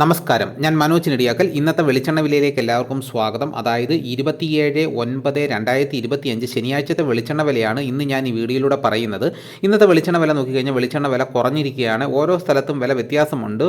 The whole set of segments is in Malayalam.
നമസ്കാരം. ഞാൻ മനോജ് നെടിയാക്കൽ. ഇന്നത്തെ വെളിച്ചെണ്ണ വിലയിലേക്ക് എല്ലാവർക്കും സ്വാഗതം. അതായത് ഇരുപത്തിയേഴ് ഒൻപത് രണ്ടായിരത്തി ഇരുപത്തിയഞ്ച് ശനിയാഴ്ചത്തെ വെളിച്ചെണ്ണ വിലയാണ് ഇന്ന് ഞാൻ ഈ വീഡിയോയിലൂടെ പറയുന്നത്. ഇന്നത്തെ വെളിച്ചെണ്ണ വില നോക്കിക്കഴിഞ്ഞാൽ വെളിച്ചെണ്ണ വില കുറഞ്ഞിരിക്കുകയാണ്. ഓരോ സ്ഥലത്തും വില വ്യത്യാസമുണ്ട്.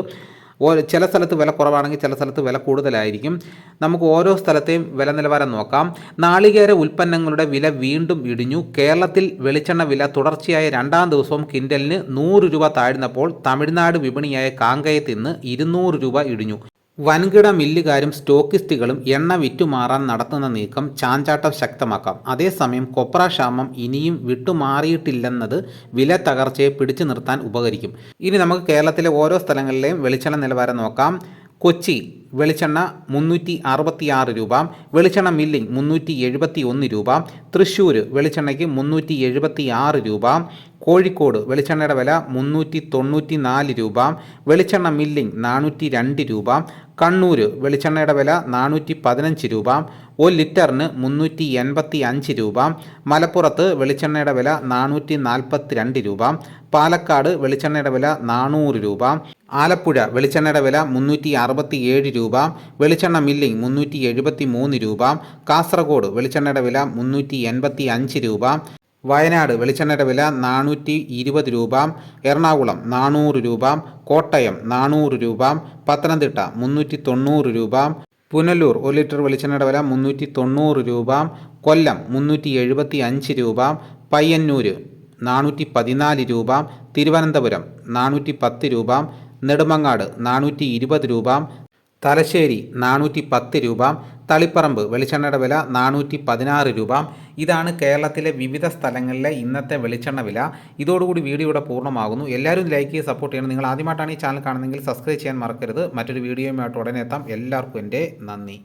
ചില സ്ഥലത്ത് വില കുറവാണെങ്കിൽ ചില സ്ഥലത്ത് വില കൂടുതലായിരിക്കും. നമുക്ക് ഓരോ സ്ഥലത്തെയും വില നിലവാരം നോക്കാം. നാളികേര ഉൽപ്പന്നങ്ങളുടെ വില വീണ്ടും ഇടിഞ്ഞു. കേരളത്തിൽ വെളിച്ചെണ്ണ വില തുടർച്ചയായ രണ്ടാം ദിവസവും കിൻഡലിന് നൂറ് രൂപ താഴ്ന്നപ്പോൾ തമിഴ്നാട് വിപണിയായ കാങ്കയത്ത് ഇന്ന് ഇരുന്നൂറ് രൂപ ഇടിഞ്ഞു. വൻകിട മില്ലുകാരും സ്റ്റോക്കിസ്റ്റുകളും എണ്ണ വിറ്റുമാറാൻ നടത്തുന്ന നീക്കം ചാഞ്ചാട്ടം ശക്തമാക്കാം. അതേസമയം കൊപ്ര ക്ഷാമം ഇനിയും വിട്ടുമാറിയിട്ടില്ലെന്നത് വില തകർച്ചയെ പിടിച്ചു നിർത്താൻ ഉപകരിക്കും. ഇനി നമുക്ക് കേരളത്തിലെ ഓരോ സ്ഥലങ്ങളിലെയും വെളിച്ചെണ്ണ നിലവാരം നോക്കാം. കൊച്ചി വെളിച്ചെണ്ണ മുന്നൂറ്റി അറുപത്തി ആറ് രൂപ വെളിച്ചെണ്ണ മില്ലിംഗ് മുന്നൂറ്റി എഴുപത്തി ഒന്ന് രൂപ തൃശ്ശൂർ വെളിച്ചെണ്ണയ്ക്ക് മുന്നൂറ്റി എഴുപത്തി ആറ് രൂപ കോഴിക്കോട് വെളിച്ചെണ്ണയുടെ വില മുന്നൂറ്റി തൊണ്ണൂറ്റി നാല് രൂപ വെളിച്ചെണ്ണ മില്ലിംഗ് നാനൂറ്റി രണ്ട് രൂപ കണ്ണൂർ വെളിച്ചെണ്ണയുടെ വില നാനൂറ്റി പതിനഞ്ച് രൂപ ഒരു ലിറ്ററിന് മുന്നൂറ്റി എൺപത്തി അഞ്ച് രൂപ മലപ്പുറത്ത് വെളിച്ചെണ്ണയുടെ വില നാനൂറ്റി നാൽപ്പത്തി രണ്ട് രൂപ പാലക്കാട് വെളിച്ചെണ്ണയുടെ വില നാനൂറ് രൂപ ആലപ്പുഴ വെളിച്ചെണ്ണയുടെ വില മുന്നൂറ്റി അറുപത്തി ഏഴ് രൂപ വെളിച്ചെണ്ണ മില്ലിംഗ് മുന്നൂറ്റി എഴുപത്തി മൂന്ന് രൂപ കാസർഗോഡ് വെളിച്ചെണ്ണയുടെ വില മുന്നൂറ്റി എൺപത്തി അഞ്ച് രൂപ വയനാട് വെളിച്ചെണ്ണയുടെ വില നാനൂറ്റി ഇരുപത് രൂപ എറണാകുളം നാനൂറ് രൂപ കോട്ടയം നാനൂറ് രൂപ പത്തനംതിട്ട മുന്നൂറ്റി തൊണ്ണൂറ് രൂപ പുനലൂർ ഒരു ലിറ്റർ വെളിച്ചെണ്ണയുടെ വില മുന്നൂറ്റി തൊണ്ണൂറ് രൂപ കൊല്ലം മുന്നൂറ്റി എഴുപത്തി അഞ്ച് രൂപ പയ്യന്നൂർ നാനൂറ്റി പതിനാല് രൂപ തിരുവനന്തപുരം നാനൂറ്റി പത്ത് രൂപ നെടുമങ്ങാട് നാനൂറ്റി ഇരുപത് രൂപ തലശ്ശേരി നാനൂറ്റി പത്ത് രൂപ തളിപ്പറമ്പ് വെളിച്ചെണ്ണയുടെ വില നാനൂറ്റി പതിനാറ് രൂപ. ഇതാണ് കേരളത്തിലെ വിവിധ സ്ഥലങ്ങളിലെ ഇന്നത്തെ വെളിച്ചെണ്ണ വില. ഇതോടുകൂടി വീഡിയോ ഇവിടെ പൂർണമാകുന്നു. എല്ലാവരും ലൈക്ക് ചെയ്ത് സപ്പോർട്ട് ചെയ്യണം. നിങ്ങൾ ആദ്യമായിട്ടാണ് ഈ ചാനൽ കാണുന്നതെങ്കിൽ സബ്സ്ക്രൈബ് ചെയ്യാൻ മറക്കരുത്. മറ്റൊരു വീഡിയോയുമായിട്ട് ഉടനെ എത്താം. എല്ലാവർക്കും എന്റെ നന്ദി.